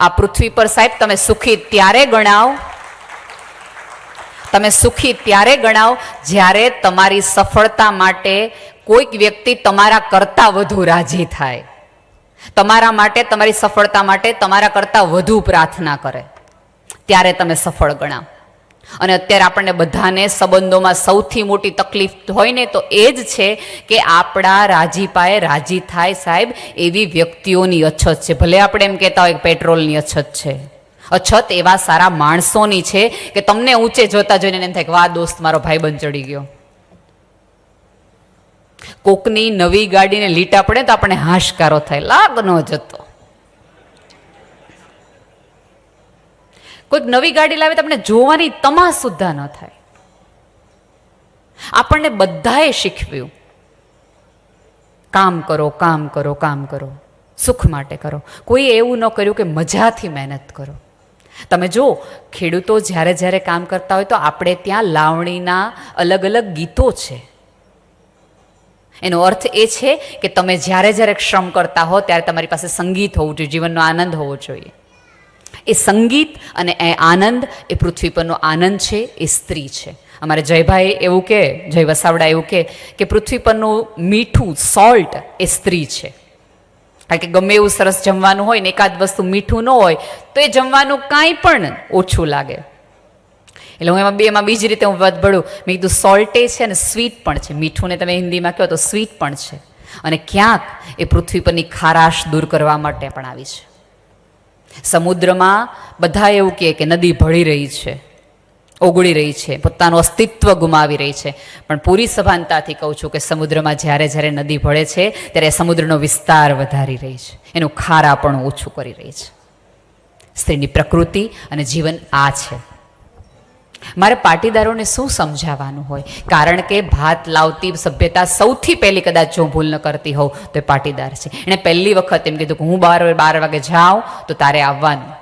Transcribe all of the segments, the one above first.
આ પૃથ્વી પર સાહેબ, તમે સુખી ત્યારે ગણાવ. તમે સુખી ત્યારે ગણાવ જ્યારે તમારી સફળતા માટે કોઈક વ્યક્તિ તમારા કરતાં વધુ રાજી થાય. તમારા માટે, તમારી સફળતા માટે તમારા કરતાં વધુ પ્રાર્થના કરે. ત્યારે તમે સફળ ગણાવ. અને અત્યારે આપણને બધાને સંબંધોમાં સૌથી મોટી તકલીફ હોય ને તો એ જ છે કે આપણા રાજીપાએ રાજી થાય સાહેબ એવી વ્યક્તિઓની અછત છે. ભલે આપણે એમ કહેતા હોય કે પેટ્રોલની અછત છે. અછત એવા સારા માણસોની છે કે તમને ઊંચે જોતા જોઈને એમ થાય કે વાહ દોસ્ત, મારો ભાઈબંધ ચડી ગયો. કોકની નવી ગાડીને લીટા પડે તો આપણે હાશકારો થાય. લાગનો જતો કોઈક નવી ગાડી લાવે તો આપણે જોવાની તમા સુદ્ધા ન થાય. આપણને બધાએ શીખવ્યું. કામ કરો કામ કરો કામ કરો. સુખ માટે કરો. કોઈએ એવું ન કર્યું કે મજાથી મહેનત કરો. તમે જો ખેડૂતો જ્યારે જ્યારે કામ કરતા હોય તો આપણે ત્યાં લાવણીના અલગ અલગ ગીતો છે. એનો અર્થ એ છે કે તમે જ્યારે જ્યારે શ્રમ કરતા હો ત્યારે તમારી પાસે સંગીત હોવું જોઈએ, જીવનનો આનંદ હોવો જોઈએ. એ સંગીત અને એ આનંદ એ પૃથ્વી પરનો આનંદ છે, એ સ્ત્રી છે. અમારે જયભાઈ એવું કે, જય વસાવડા એવું કે કે પૃથ્વી પરનું મીઠું, સોલ્ટ એ સ્ત્રી છે. કારણ કે ગમે એવું સરસ જમવાનું હોય ને એકાદ વસ્તુ મીઠું ન હોય, તો એ જમવાનું કાંઈ પણ ઓછું લાગે. એટલે હું એમાં બે, એમાં બીજી રીતે હું વધબડું મેં કીધું સોલ્ટે છે અને સ્વીટ પણ છે. મીઠું ને તમે હિન્દીમાં કહો તો સ્વીટ પણ છે. અને ક્યાંક એ પૃથ્વી પરની ખારાશ દૂર કરવા માટે પણ આવી છે. સમુદ્રમાં બધા એવું કહે કે નદી ભળી રહી છે, ઓગળી રહી છે, પોતાનું અસ્તિત્વ ગુમાવી રહી છે. પણ પૂરી સભાનતાથી કહું છું કે સમુદ્રમાં જ્યારે જ્યારે નદી ભળે છે, ત્યારે સમુદ્રનો વિસ્તાર વધારી રહી છે. એનું ખારા પણ ઓછું કરી રહી છે. સ્ત્રીની પ્રકૃતિ અને જીવન આ છે. મારે પાટીદારોને શું સમજાવવાનું હોય? કારણ કે ભાત લાવતી સભ્યતા સૌથી પહેલી કદાચ જો ભૂલ ન કરતી હોઉં, તો એ પાટીદાર છે. એણે પહેલી વખત એમ કીધું કે હું બાર બાર વાગે જાઉં, તો તારે આવવાનું.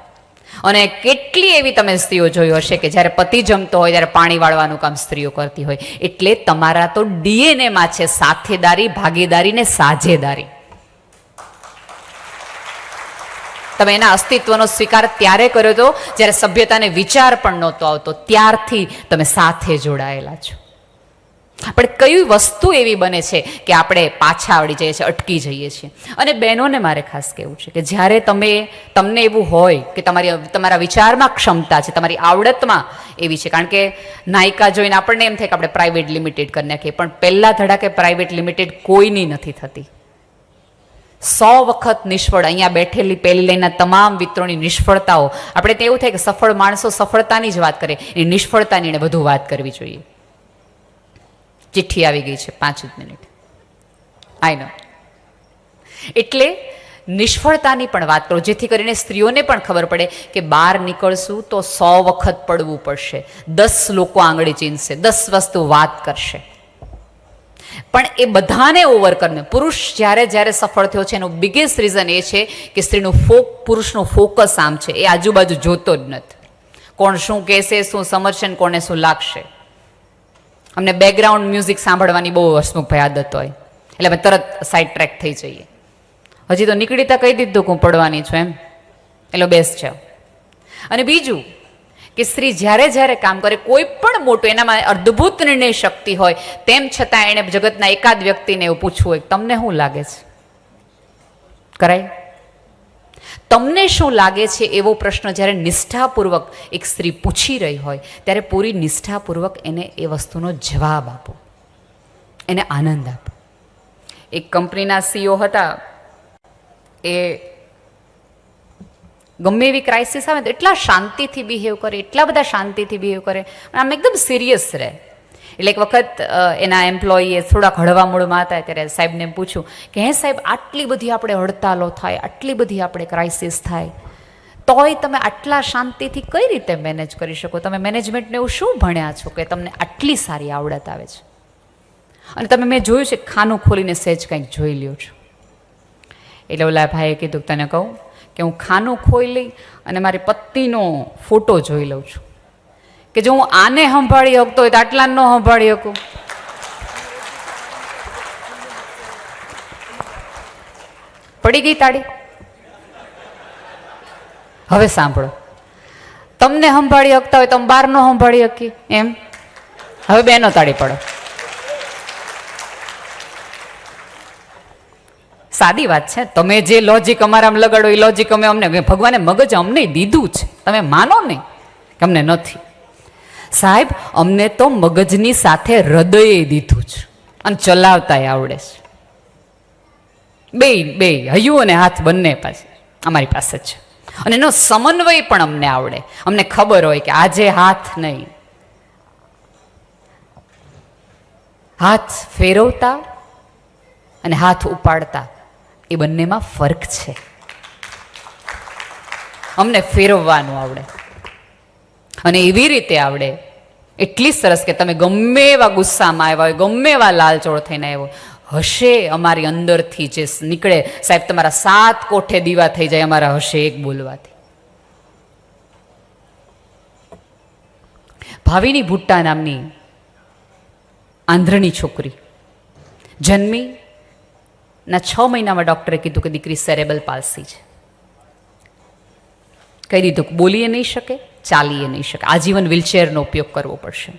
અને કેટલી એવી તમે સ્ત્રીઓ જોઈ હશે કે જ્યારે પતિ જમતો હોય, ત્યારે પાણી વાળવાનું કામ સ્ત્રીઓ કરતી હોય. એટલે તમારા તો ડીએનએમાં છે સાથેદારી, ભાગીદારી ને સાझेદારી તમે એના અસ્તિત્વનો સ્વીકાર ત્યારે કર્યો હતો જ્યારે સભ્યતાને વિચાર પણ નહોતો આવતો. ત્યારથી તમે સાથે જોડાયેલા છો. પણ કઈ વસ્તુ એવી બને છે કે આપણે પાછા આવડી જઈએ છીએ, અટકી જઈએ છીએ? અને બહેનોને મારે ખાસ કહેવું છે કે જ્યારે તમે, તમને એવું હોય કે તમારી, તમારા વિચારમાં ક્ષમતા છે, તમારી આવડતમાં એવી છે, કારણ કે નાયિકા જોઈને આપણને એમ થાય કે આપણે પ્રાઇવેટ લિમિટેડ કરી નાખીએ, પણ પહેલાં ધડાકે પ્રાઇવેટ લિમિટેડ કોઈની નથી થતી. સો વખત નિષ્ફળ, અહીંયા બેઠેલી પહેલી લાઈનના તમામ મિત્રોની નિષ્ફળતાઓ. આપણે તો એવું થાય કે સફળ માણસો સફળતાની જ વાત કરે એ નિષ્ફળતાની એને વધુ વાત કરવી જોઈએ. ચિઠ્ઠી આવી ગઈ છે, પાંચ જ મિનિટ. આઈ નો એટલે નિષ્ફળતાની પણ વાત કરો, જેથી કરીને સ્ત્રીઓને પણ ખબર પડે કે બહાર નીકળશું તો સો વખત પડવું પડશે. દસ લોકો આંગળી ચીનશે દસ વસ્તુ વાત કરશે. પણ એ બધાને ઓવર કરીને પુરુષ જ્યારે જ્યારે સફળ થયો છે, એનું બિગેસ્ટ રીઝન એ છે કે સ્ત્રીનું ફોક પુરુષનું ફોકસ આમ છે. એ આજુબાજુ જોતો જ નથી. કોણ શું કહેશે, શું સમજશે ને કોને શું લાગશે. અમને બેકગ્રાઉન્ડ મ્યુઝિક સાંભળવાની બહુ હસમુખભાઈ આદત હોય. એટલે અમે તરત સાઈડ ટ્રેક થઈ જઈએ. હજી તો નીકળીતા કહી દીધું કે હું પડવાની છું એમ. એટલે બેસ્ટ છે અને બીજું કે સ્ત્રી જ્યારે જ્યારે કામ કરે, કોઈ પણ મોટું, એનામાં અદ્ભુત નિર્ણય શક્તિ હોય, તેમ છતાં એણે જગતના એકાદ વ્યક્તિને એવું પૂછવું હોય, તમને શું લાગે છે? કરાય? તમને શું લાગે છે? એવો પ્રશ્ન જ્યારે નિષ્ઠાપૂર્વક એક સ્ત્રી પૂછી રહી હોય, ત્યારે પૂરી નિષ્ઠાપૂર્વક એને એ વસ્તુનો જવાબ આપો. એને આનંદ આપો. એક કંપનીના સીઓ હતા. એ ગમે એવી ક્રાઇસિસ આવે તો એટલા શાંતિથી બિહેવ કરે, એટલા બધા શાંતિથી બિહેવ કરે. આમ એકદમ સિરિયસ રહે. એટલે એક વખત એના એમ્પ્લોયીએ થોડાક હળવા મૂળમાં હતા ત્યારે સાહેબને પૂછ્યું કે, હે સાહેબ, આટલી બધી આપણે હડતાલો થાય, આટલી બધી આપણે ક્રાઇસિસ થાય. તોય તમે આટલા શાંતિથી કઈ રીતે મેનેજ કરી શકો? તમે મેનેજમેન્ટને એવું શું ભણ્યા છો કે તમને આટલી સારી આવડત આવે છે? અને તમે મેં જોયું છે ખાનું ખોલીને સહેજ કંઈક જોઈ લ્યો છો. એટલે ઓલા ભાઈએ કીધું, તને કહું કે હું ખાનું ખોઈ લઈ અને મારી પત્નીનો ફોટો જોઈ લઉં છું. કે જો હું આને સંભાળી શકતો હોય તો આટલા ન સંભાળી શકું. પડી ગઈ તાળી? હવે સાંભળો. તમને સંભાળી શકતા હોય તમે બહાર ન સંભાળી શકી એમ? હવે બેનો તાળી પડો. સાદી વાત છે. તમે જે લોજિક અમારામાં લગાડો એ લોજિક અમે અમને ભગવાને મગજ અમને દીધું છે. તમે માનો નહીં અમને નથી. સાહેબ, અમને તો મગજની સાથે હૃદયે દીધું છે અને ચલાવતાય આવડે છે. બે બે, હૈયું અને હાથ બંને પાસે, અમારી પાસે છે. અને એનો સમન્વય પણ અમને આવડે. અમને ખબર હોય કે આજે હાથ નહીં. હાથ ફેરવતા અને હાથ ઉપાડતા. એ બંનેમાં ફરક છે. અમને ફેરવવાનું આવડે. અને એવી રીતે આવડે, એટલી સરસ કે તમે ગમે એવા ગુસ્સામાં આવ્યા હોય, ગમે એવા લાલચોળ થઈને આવ્યો હશે અમારી અંદરથી જે નીકળે. સાહેબ, તમારા સાત કોઠે દીવા થઈ જાય, અમારા હશે એક બોલવાથી. ભાવિની ભુટ્ટા નામની આંધ્રની છોકરી જન્મી ના, છ મહિનામાં ડૉક્ટરે કીધું કે દીકરી સેરેબલ પાલસી છે. કહી દીધું બોલીએ નહીં શકે, ચાલીએ નહીં શકે. આજીવન વ્હીલચેરનો ઉપયોગ કરવો પડશે.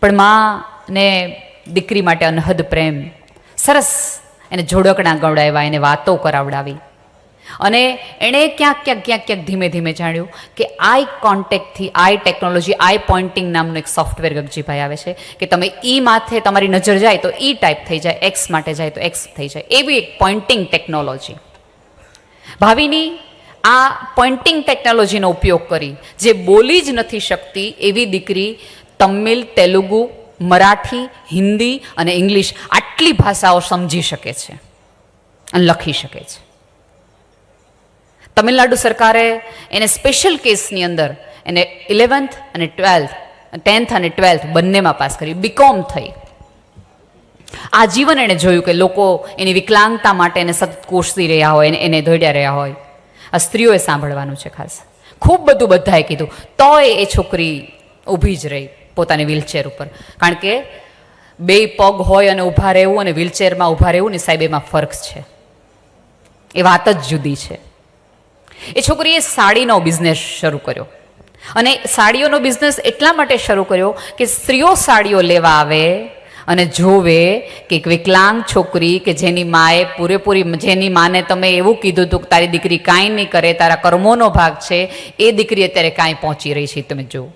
પણ માને દીકરી માટે અનહદ પ્રેમ, સરસ. એને જોડકણા ગવડાવ્યા, એને વાતો કરાવડાવી. અને એણે ક્યાંક ક્યાંક ક્યાંક ક્યાંક ધીમે ધીમે જાણ્યું કે આઈ કોન્ટેક્ટથી, આઈ ટેકનોલોજી, આઈ પોઇન્ટિંગ નામનું એક સોફ્ટવેર ગગજીભાઈ આવે છે કે તમે ઈ માથે તમારી નજર જાય તો ઈ ટાઈપ થઈ જાય, એક્સ માટે જાય તો એક્સ થઈ જાય. એવી એક પોઇન્ટિંગ ટેકનોલોજી. ભાવિની આ પોઇન્ટિંગ ટેકનોલોજીનો ઉપયોગ કરી જે બોલી જ નથી શકતી એવી દીકરી તમિલ, તેલુગુ, મરાઠી, હિન્દી અને ઇંગ્લિશ આટલી ભાષાઓ સમજી શકે છે અને લખી શકે છે. તમિલનાડુ સરકારે એને સ્પેશિયલ કેસની અંદર એને ઇલેવન્થ અને ટ્વેલ્થ ટેન્થ અને ટ્વેલ્થ બંનેમાં પાસ કરી બીકોમ થઈ આજીવન એણે જોયું કે લોકો એની વિકલાંગતા માટે એને સતત કોશતી રહ્યા હોય એને દોડ્યા રહ્યા હોય આ સ્ત્રીઓએ સાંભળવાનું છે ખાસ ખૂબ બધું બધાએ કીધું તોય એ છોકરી ઊભી જ રહી પોતાની વ્હીલચેર ઉપર કારણ કે બે પગ હોય અને ઊભા રહેવું અને વ્હીલચેરમાં ઊભા રહેવું ને સાહેબ એમાં ફર્ક છે એ વાત જ જુદી છે એ છોકરીએ સાડીનો બિઝનેસ શરૂ કર્યો. અને સાડીઓનો બિઝનેસ એટલા માટે શરૂ કર્યો કે સ્ત્રીઓ સાડીઓ લેવા આવે અને જોવે કે એક વિકલાંગ છોકરી કે જેની માએ પૂરેપૂરી, જેની માને તમે એવું કીધું હતું કે તારી દીકરી કાંઈ નહીં કરે, તારા કર્મોનો ભાગ છે, એ દીકરી અત્યારે કાંઈ પહોંચી રહી છે, તમે જુઓ.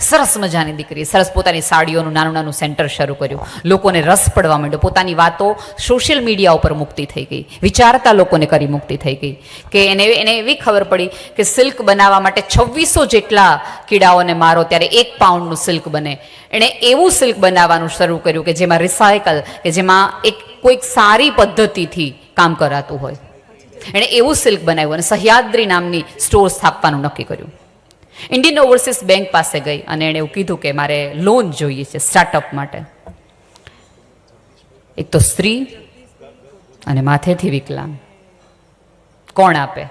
સરસ મજાની દીકરી સરસ પોતાની સાડીઓનું નાનું નાનું સેન્ટર શરૂ કર્યું. લોકોને રસ પડવા માંડ્યો. પોતાની વાતો સોશિયલ મીડિયા ઉપર મુક્તિ થઈ ગઈ. વિચારતા લોકોને કરી મુક્તિ થઈ ગઈ. કે એને એને એવી ખબર પડી કે સિલ્ક બનાવવા માટે છવ્વીસો જેટલા કીડાઓને મારો ત્યારે એક પાઉન્ડનું સિલ્ક બને. એણે એવું સિલ્ક બનાવવાનું શરૂ કર્યું કે જેમાં રિસાયકલ કે જેમાં એક કોઈક સારી પદ્ધતિથી કામ કરાતું હોય. એણે એવું સિલ્ક બનાવ્યું અને સહ્યાદ્રી નામની સ્ટોર સ્થાપવાનું નક્કી કર્યું. ઇન્ડિયન ઓવરસીઝ બેંક પાસે ગઈ અને એણે એવું કીધું કે મારે લોન જોઈએ છે સ્ટાર્ટઅપ માટે. એક તો સ્ત્રી અને માથેથી વિકલાંગ. કોણ આપે?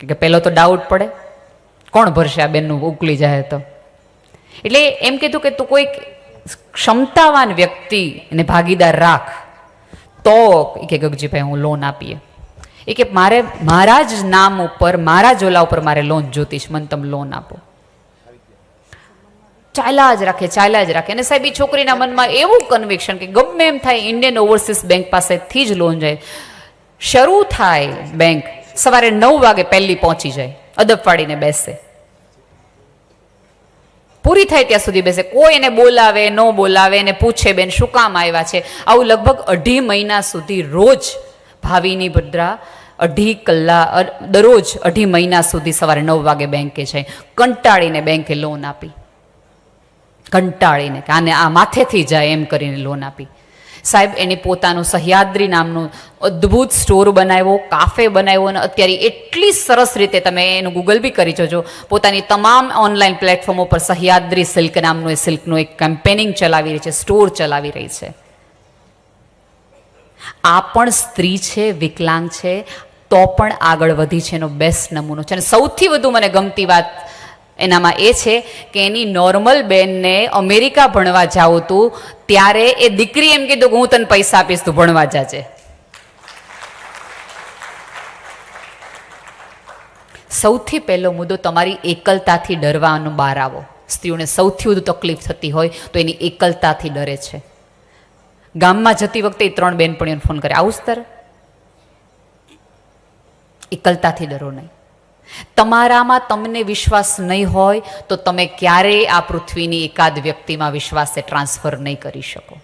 કે પહેલો તો ડાઉટ પડે. કોણ ભરશે આ બેનનું ઉકલી જાય તો? એટલે એમ કીધું કે તું કોઈક ક્ષમતાવાન વ્યક્તિ એને ભાગીદાર રાખ. તો કે ગગજીભાઈ હું લોન આપીએ. એ કે મારે મારા જ નામ ઉપર, મારા જ ઓલા ઉપર મારે લોન જોતીશ, મને તમે લોન આપો. ચાલ્યા જ રાખે, ચાલ્યા જ રાખે. અને સાહેબ એ છોકરીના મનમાં એવું કન્વિક્શન કે ગમે એમ થાય ઇન્ડિયન ઓવરસીઝ બેંક પાસેથી જ લોન જાય. શરૂ થાય બેંક સવારે નવ વાગે પહેલી પહોંચી જાય, અદબ પાડીને બેસે. પૂરી થાય ત્યાં સુધી બેસે. કોઈ એને બોલાવે, ન બોલાવે, એને પૂછે બેન, શું કામ આવ્યા છે? આવું લગભગ અઢી મહિના સુધી રોજ ભાવિની ભદ્રા અઢી કલાક દરરોજ અઢી મહિના સુધી સવારે નવ વાગે બેંકે છે કંટાળીને બેંકે લોન આપી. કંટાળીને કે આને આ માથેથી જાય એમ કરીને લોન આપી. સાહેબ, એને પોતાનું સહ્યાદ્રી નામનું અદ્ભુત સ્ટોર બનાવ્યો કાફે બનાવ્યો અને અત્યારે એટલી સરસ રીતે તમે એનું ગૂગલ બી કરી જોજો. પોતાની તમામ ઓનલાઈન પ્લેટફોર્મો પર સહ્યાદ્રી સિલ્ક નામનું એ સિલ્કનું એક કેમ્પેનિંગ ચલાવી રહી છે, સ્ટોર ચલાવી રહી છે. આ પણ સ્ત્રી છે, વિકલાંગ છે, તો પણ આગળ વધી છે એનો બેસ્ટ નમૂનો છે. અને સૌથી વધુ મને ગમતી વાત એનામાં એ છે કે એની નોર્મલ બેનને અમેરિકા ભણવા જાવું તું, ત્યારે એ દીકરી એમ કીધું કે હું તને પૈસા આપીશ, તું ભણવા જાજે. સૌથી પહેલો મુદ્દો, તમારી એકલતાથી ડરવાનો બહાર આવો. સ્ત્રીઓને સૌથી વધુ તકલીફ થતી હોય તો એની એકલતાથી ડરે છે. ગામમાં જતી વખતે એ ત્રણ બહેનપણીઓને ફોન કરે આવું સ્તર. એકલતાથી ડરો નહીં. તમારામાં તમને વિશ્વાસ નહીં હોય તો તમે ક્યારેય આ પૃથ્વીની એકાદ વ્યક્તિમાં વિશ્વાસે ટ્રાન્સફર નહીં કરી શકો.